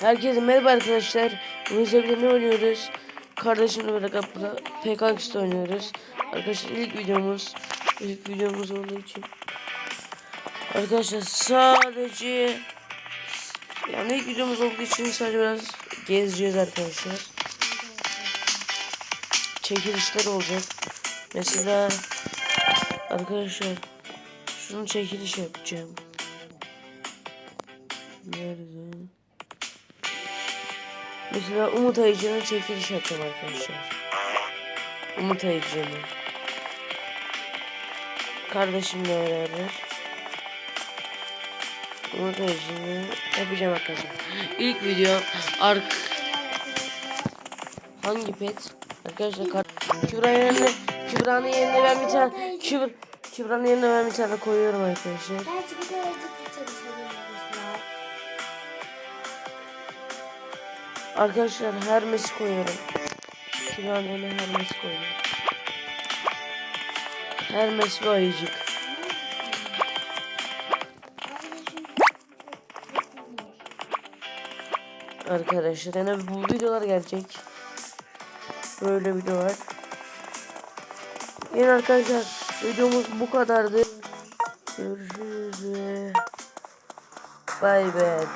Herkese merhaba arkadaşlar. Bugün sizlerle ne oynuyoruz? Kardeşimle beraber PKX'de oynuyoruz. Arkadaşlar ilk videomuz ilk videomuz olduğu için Arkadaşlar sadece yani ilk videomuz olduğu için sadece biraz gezeceğiz arkadaşlar. Çekilişler olacak. Mesela arkadaşlar şunu çekiliş yapacağım. Nerede? Mesela Umut Ayıcı'nın çekiliş yapacağım arkadaşlar. Umut Ayıcı'nın. Kardeşimle beraber. Umut Ayıcı'nı yapacağım arkadaşlar. İlk video ark hangi pet? Arkadaşlar kar Kübra'nın yerine Kübra'nın yerine ben bir tane Kübra Kübra'nın yerine ben bir tane koyuyorum arkadaşlar. Arkadaşlar Hermes'i koyuyorum. Kübra'nın yerine Hermes'i koyuyorum. Hermes ve ayıcık. Arkadaşlar yani bu videolar gelecek. Böyle videolar. Yine arkadaşlar videomuz bu kadardı. Görüşürüz. Bay bay.